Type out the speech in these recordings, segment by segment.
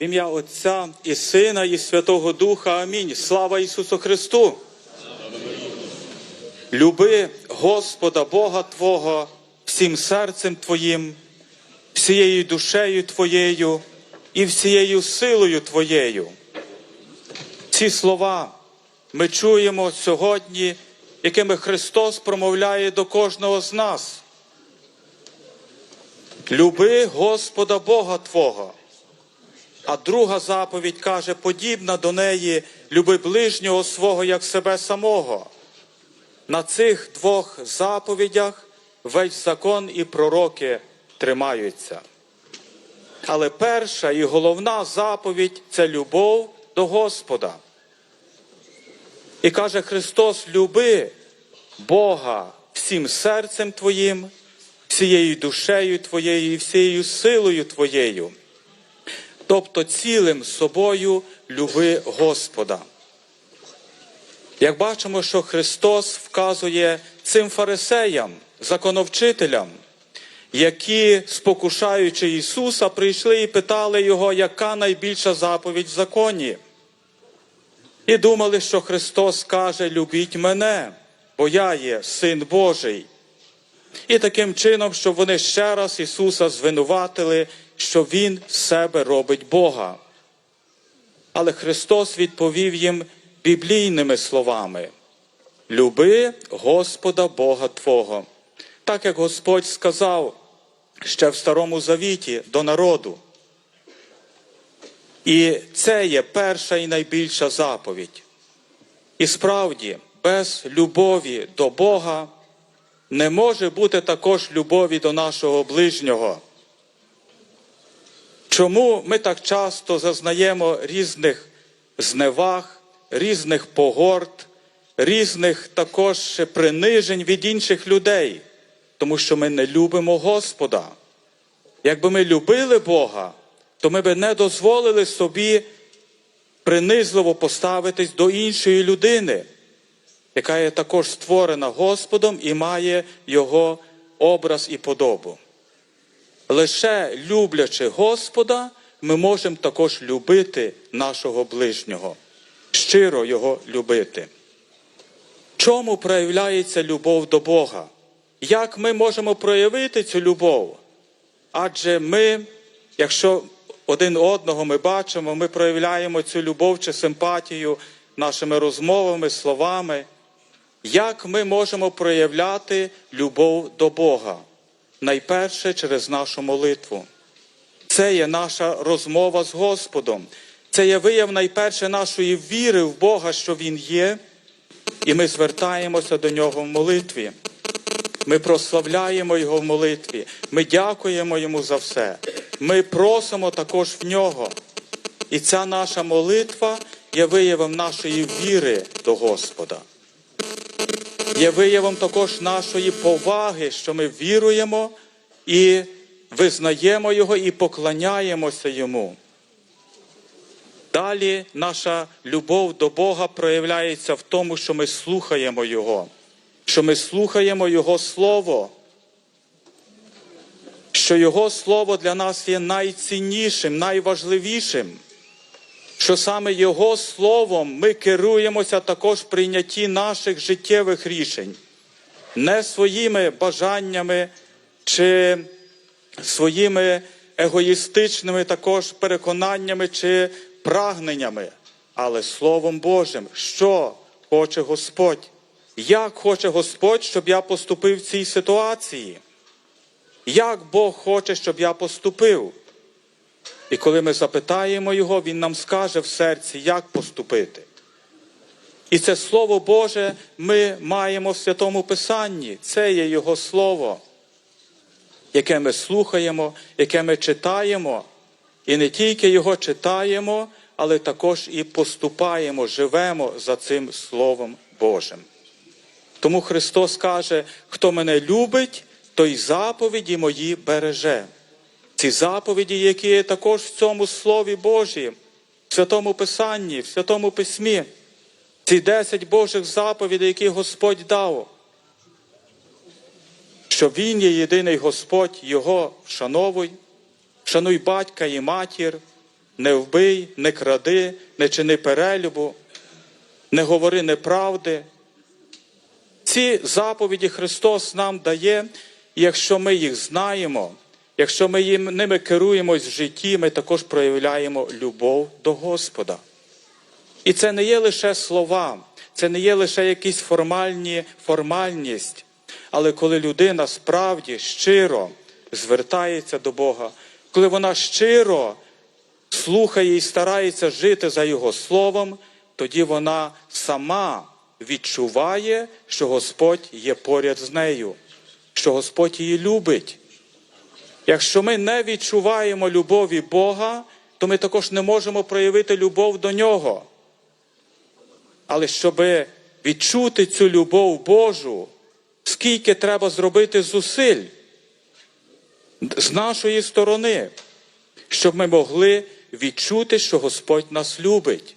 В ім'я Отця і Сина, і Святого Духа. Амінь. Слава Ісусу Христу! Люби Господа Бога Твого всім серцем Твоїм, всією душею Твоєю і всією силою Твоєю. Ці слова ми чуємо сьогодні, якими Христос промовляє до кожного з нас. Люби Господа Бога Твого. А друга заповідь каже, подібна до неї, люби ближнього свого як себе самого. На цих двох заповідях весь закон і пророки тримаються. Але перша і головна заповідь це любов до Господа. І каже Христос: люби Бога всім серцем твоїм, всією душею твоєю і всією силою твоєю. Тобто цілим собою люби Господа. Як бачимо, що Христос вказує цим фарисеям, законовчителям, які, спокушаючи Ісуса, прийшли і питали Його, яка найбільша заповідь в законі. І думали, що Христос каже: Любіть мене, бо я є син Божий. І таким чином, щоб вони ще раз Ісуса звинуватили, що Він з себе робить Бога. Але Христос відповів їм біблійними словами: Люби Господа Бога Твого, так як Господь сказав ще в Старому Завіті до народу. І це є перша і найбільша заповідь. І справді, без любові до Бога не може бути також любові до нашого ближнього. Чому ми так часто зазнаємо різних зневаг, різних погорд, різних також принижень від інших людей? Тому що ми не любимо Господа. Якби ми любили Бога, то ми би не дозволили собі принизливо поставитись до іншої людини, яка є також створена Господом і має Його образ і подобу. Лише люблячи Господа, ми можемо також любити нашого ближнього, щиро його любити. Чому проявляється любов до Бога? Як ми можемо проявити цю любов? Адже ми, якщо один одного ми бачимо, ми проявляємо цю любов чи симпатію нашими розмовами, словами. Як ми можемо проявляти любов до Бога? Найперше через нашу молитву. Це є наша розмова з Господом. Це є вияв найперше нашої віри в Бога, що Він є, і ми звертаємося до Нього в молитві. Ми прославляємо Його в молитві, ми дякуємо Йому за все. Ми просимо також в нього. І ця наша молитва є виявом нашої віри до Господа. Є виявом також нашої поваги, що ми віруємо і визнаємо Його і поклоняємося Йому. Далі наша любов до Бога проявляється в тому, що ми слухаємо Його, що ми слухаємо Його Слово, що Його Слово для нас є найціннішим, найважливішим, що саме Його Словом ми керуємося також в прийнятті наших життєвих рішень, не своїми бажаннями чи своїми егоїстичними також переконаннями чи прагненнями, але Словом Божим, що хоче Господь. Як хоче Господь, щоб я поступив в цій ситуації? Як Бог хоче, щоб я поступив? І коли ми запитаємо Його, Він нам скаже в серці, як поступити. І це Слово Боже ми маємо в Святому Писанні. Це є Його Слово, яке ми слухаємо, яке ми читаємо. І не тільки Його читаємо, але також і поступаємо, живемо за цим Словом Божим. Тому Христос каже, хто мене любить, той заповіді мої береже. Ці заповіді, які є також в цьому Слові Божі, в Святому Писанні, в Святому Письмі, ці десять Божих заповідей, які Господь дав, що Він є єдиний Господь, Його вшановуй, шануй батька і матір, не вбий, не кради, не чини перелюбу, не говори неправди. Ці заповіді Христос нам дає, якщо ми їх знаємо, якщо ми їм, ними керуємось в житті, ми також проявляємо любов до Господа. І це не є лише слова, це не є лише якісь формальні формальність, але коли людина справді щиро звертається до Бога, коли вона щиро слухає і старається жити за Його словом, тоді вона сама відчуває, що Господь є поряд з нею, що Господь її любить. Якщо ми не відчуваємо любові Бога, то ми також не можемо проявити любов до Нього. Але щоб відчути цю любов Божу, скільки треба зробити зусиль з нашої сторони, щоб ми могли відчути, що Господь нас любить.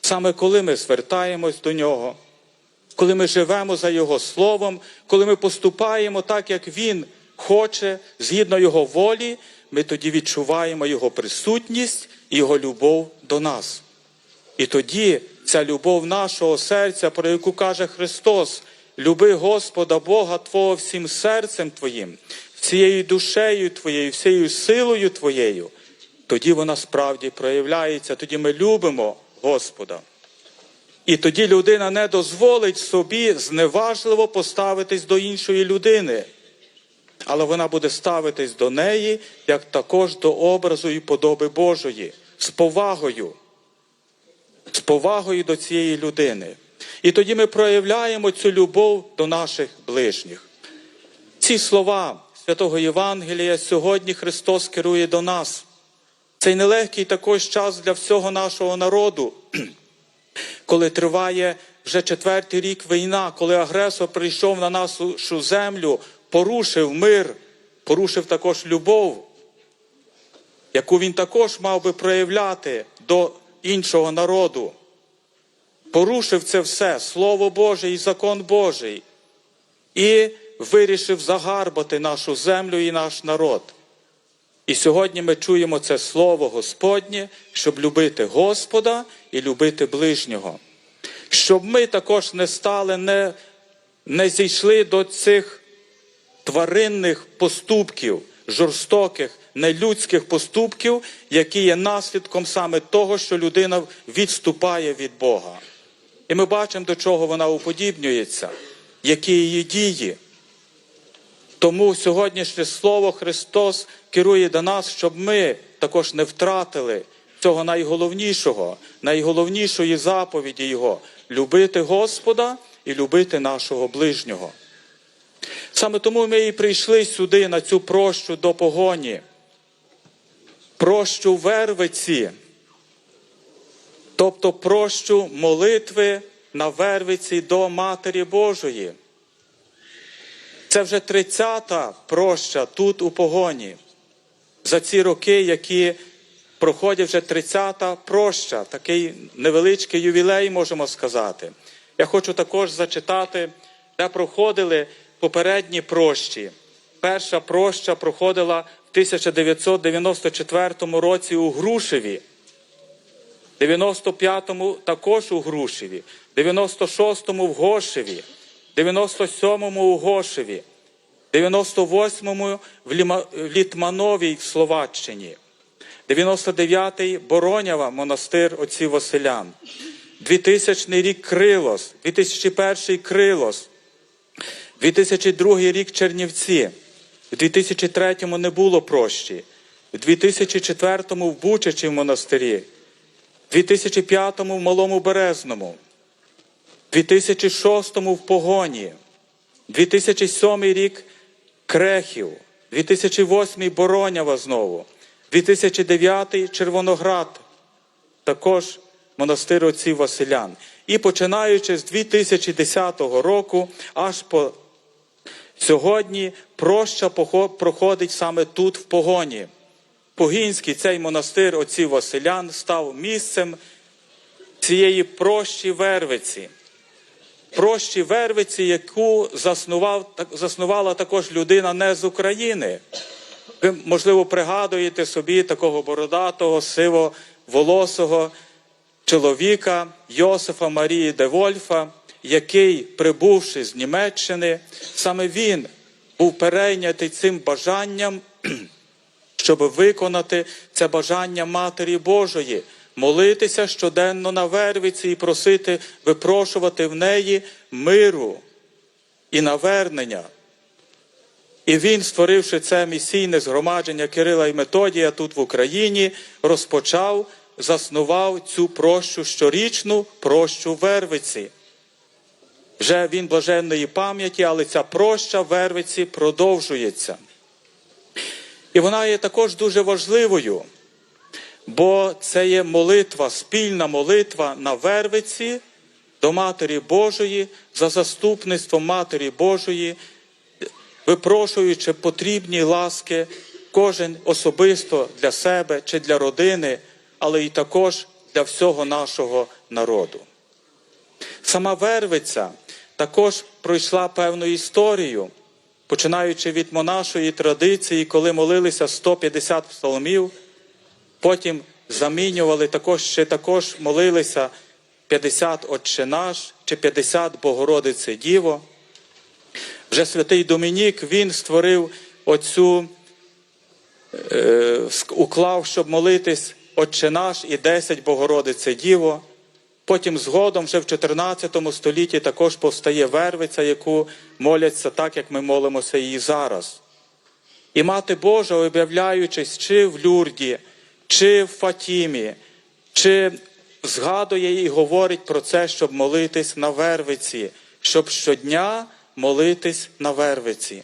Саме коли ми звертаємось до Нього, коли ми живемо за Його Словом, коли ми поступаємо так, як Він хоче, згідно Його волі, ми тоді відчуваємо Його присутність і Його любов до нас. І тоді ця любов нашого серця, про яку каже Христос, люби Господа Бога Твого всім серцем Твоїм, всією душею Твоєю, всією силою Твоєю, тоді вона справді проявляється, тоді ми любимо Господа. І тоді людина не дозволить собі зневажливо поставитись до іншої людини, але вона буде ставитись до неї як також до образу і подоби Божої, з повагою з повагою до цієї людини. І тоді ми проявляємо цю любов до наших ближніх. Ці слова святого Євангелія сьогодні Христос керує до нас. Цей нелегкий також час для всього нашого народу, коли триває вже четвертий рік війна, коли агресор прийшов на нашу землю, порушив мир, порушив також любов, яку він також мав би проявляти до іншого народу. Порушив це все, Слово Боже і закон Божий, і вирішив загарбати нашу землю і наш народ. І сьогодні ми чуємо це Слово Господнє, щоб любити Господа і любити ближнього. Щоб ми також не стали, не, не зійшли до цих тваринних поступків, жорстоких, нелюдських поступків, які є наслідком саме того, що людина відступає від Бога. І ми бачимо, до чого вона уподібнюється, які її дії. Тому сьогоднішнє Слово Христос керує до нас, щоб ми також не втратили цього найголовнішого, найголовнішої заповіді Його любити Господа і любити нашого ближнього. Саме тому ми і прийшли сюди, на цю прощу до погоні, прощу вервиці, тобто прощу молитви на вервиці до Матері Божої. Це вже 30-та проща тут у погоні. За ці роки, які проходять вже 30-та проща, такий невеличкий ювілей, можемо сказати. Я хочу також зачитати, де проходили попередні прощі. Перша проща проходила в 1994 році у Грушеві, 95-му також у Грушеві, 96-му в Гошеві, 97-му у Гошеві, 98-му в Літмановій в Словаччині, 99-й Боронява монастир отців Василян, 2000 рік Крилос, 2001 Крилос, 2002 рік Чернівці, в 2003-му не було прощі, в 2004-му в Бучачі в монастирі, в 2005-му в Малому Березному, в 2006 в Погоні, 2007 рік Крехів, 2008 Боронява знову, 2009 Червоноград, також монастир отців Василян. І починаючи з 2010 року, аж по сьогодні проща проходить саме тут, в погоні. Погінський цей монастир отців Василян став місцем цієї прощі Вервиці. Прощі Вервиці, яку заснував, заснувала також людина не з України, Ви, можливо, пригадуєте собі такого бородатого, сивоволосого чоловіка Йосифа Марії де Вольфа, який, прибувши з Німеччини, саме він був перейнятий цим бажанням, щоб виконати це бажання Матері Божої, молитися щоденно на вервиці і просити, випрошувати в неї миру і навернення. І він, створивши це місійне згромадження Кирила і Методія тут в Україні, розпочав, заснував цю прощу щорічну прощу Вервиці. Вже він блаженної пам'яті, але ця проща Вервиці продовжується. І вона є також дуже важливою, бо це є молитва, спільна молитва на Вервиці до Матері Божої за заступництвом Матері Божої, випрошуючи потрібні ласки, кожен особисто для себе чи для родини, але і також для всього нашого народу. Сама Вервиця також пройшла певну історію, починаючи від монашої традиції, коли молилися 150 псалмів, потім замінювали також ще також молилися 50 Отче наш чи 50 Богородице Діво. Вже святий Домінік він створив оцю, е, уклав, щоб молитись Отче наш і 10 Богородице Діво. Потім згодом, вже в 14 столітті, також повстає Вервиця, яку моляться так, як ми молимося її зараз. І Мати Божа, об'являючись чи в Люрді, чи в Фатімі, чи згадує і говорить про це, щоб молитись на Вервиці, щоб щодня молитись на Вервиці.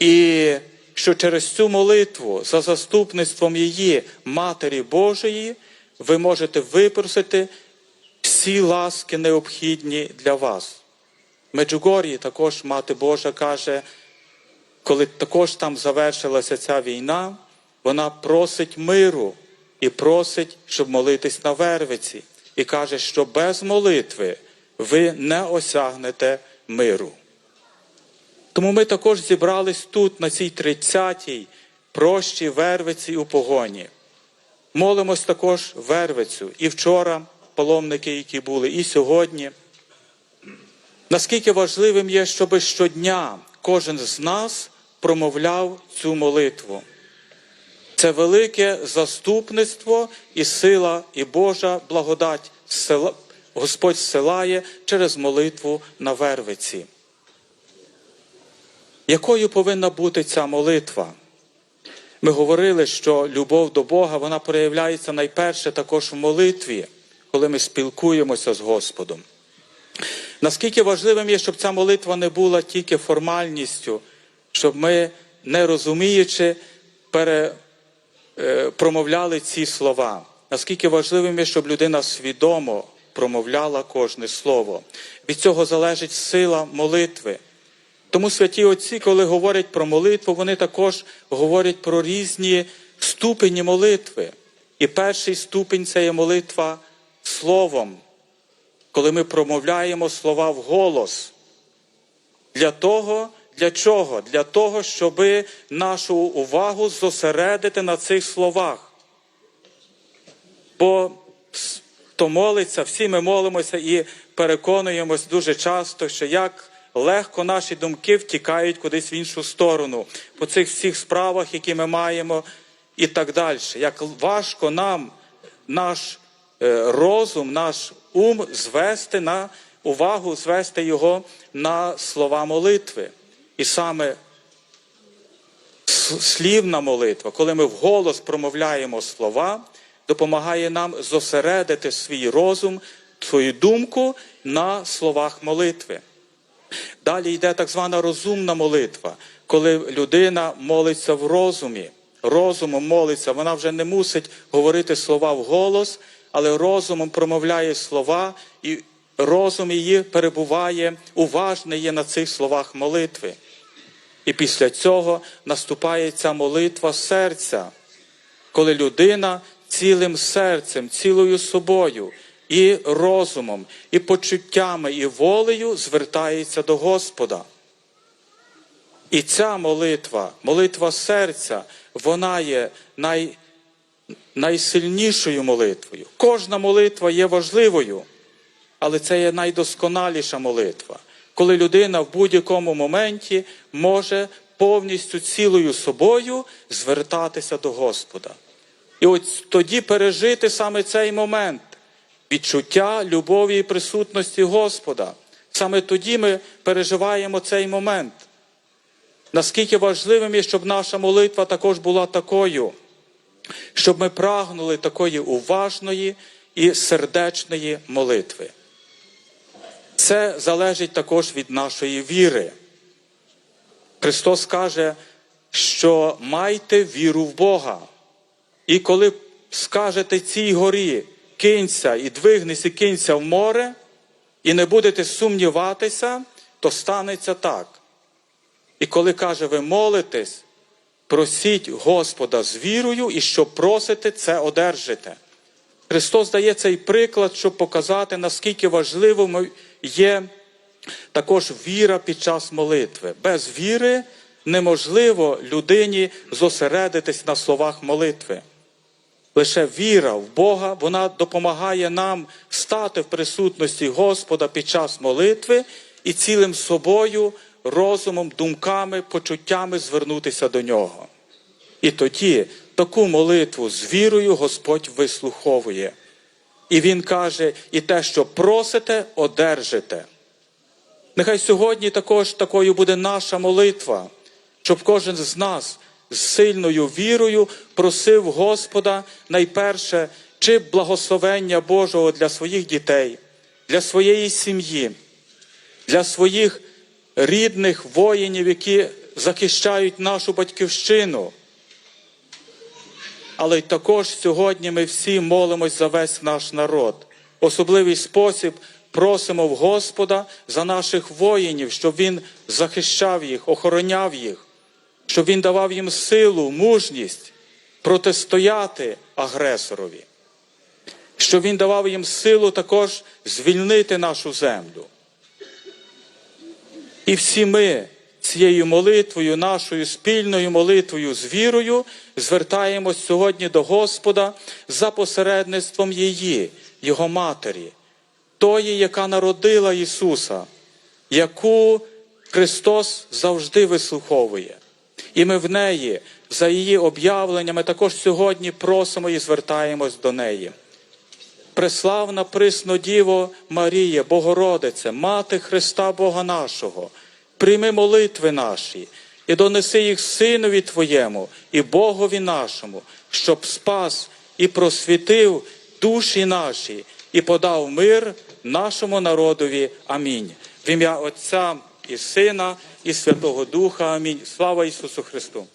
І що через цю молитву за заступництвом її Матері Божої ви можете випросити всі ласки необхідні для вас. В також Мати Божа каже, коли також там завершилася ця війна, вона просить миру і просить, щоб молитись на Вервиці, і каже, що без молитви ви не осягнете миру. Тому ми також зібрались тут, на цій 30-й прощій Вервиці у погоні. Молимось також Вервицю і вчора паломники, які були, і сьогодні. Наскільки важливим є, щоб щодня кожен з нас промовляв цю молитву. Це велике заступництво і сила, і Божа благодать села, Господь зсилає через молитву на Вервиці. Якою повинна бути ця молитва? Ми говорили, що любов до Бога вона проявляється найперше також в молитві, коли ми спілкуємося з Господом. Наскільки важливим є, щоб ця молитва не була тільки формальністю, щоб ми, не розуміючи, пере, е, промовляли ці слова. Наскільки важливим є, щоб людина свідомо промовляла кожне слово. Від цього залежить сила молитви. Тому святі отці, коли говорять про молитву, вони також говорять про різні ступені молитви. І перший ступінь це є молитва словом, коли ми промовляємо слова в голос. Для того, для чого? Для того, щоб нашу увагу зосередити на цих словах. Бо хто молиться, всі ми молимося і переконуємось дуже часто, що як легко наші думки втікають кудись в іншу сторону, по цих всіх справах, які ми маємо, і так далі. Як важко нам наш е, розум, наш ум звести на увагу, звести його на слова молитви. І саме слівна молитва, коли ми вголос промовляємо слова, допомагає нам зосередити свій розум, свою думку на словах молитви. Далі йде так звана розумна молитва, коли людина молиться в розумі, розумом молиться, вона вже не мусить говорити слова в голос, але розумом промовляє слова, і розум її перебуває, уважний є на цих словах молитви. І після цього наступає ця молитва серця, коли людина цілим серцем, цілою собою і розумом, і почуттями, і волею звертається до Господа. І ця молитва, молитва серця, вона є най, найсильнішою молитвою. Кожна молитва є важливою, але це є найдосконаліша молитва, коли людина в будь-якому моменті може повністю цілою собою звертатися до Господа. І от тоді пережити саме цей момент відчуття любові і присутності Господа. Саме тоді ми переживаємо цей момент. Наскільки важливим є, щоб наша молитва також була такою, щоб ми прагнули такої уважної і сердечної молитви. Це залежить також від нашої віри. Христос каже, що майте віру в Бога. І коли скажете цій горі, кинься і двигнися, і кинься в море, і не будете сумніватися, то станеться так. І коли каже, ви молитесь, просіть Господа з вірою, і що просите, це одержите. Христос дає цей приклад, щоб показати, наскільки важливим є також віра під час молитви. Без віри неможливо людині зосередитись на словах молитви. Лише віра в Бога, вона допомагає нам стати в присутності Господа під час молитви і цілим собою, розумом, думками, почуттями звернутися до нього. І тоді таку молитву з вірою Господь вислуховує. І Він каже: і те, що просите, одержите. Нехай сьогодні також такою буде наша молитва, щоб кожен з нас з сильною вірою просив Господа найперше чи благословення Божого для своїх дітей, для своєї сім'ї, для своїх рідних воїнів, які захищають нашу батьківщину. Але й також сьогодні ми всі молимось за весь наш народ. Особливий спосіб просимо в Господа за наших воїнів, щоб Він захищав їх, охороняв їх, щоб Він давав їм силу, мужність протистояти агресорові, щоб Він давав їм силу також звільнити нашу землю. І всі ми цією молитвою, нашою спільною молитвою з вірою, звертаємось сьогодні до Господа за посередництвом її, Його Матері, тої, яка народила Ісуса, яку Христос завжди вислуховує. І ми в неї, за її об'явленнями, також сьогодні просимо і звертаємось до неї. Преславна присно Діво Марія, Богородице, Мати Христа Бога нашого, прийми молитви наші і донеси їх Синові Твоєму і Богові нашому, щоб спас і просвітив душі наші і подав мир нашому народові. Амінь. В ім'я Отця і Сина, і Святого Духа. Амінь. Слава Ісусу Христу!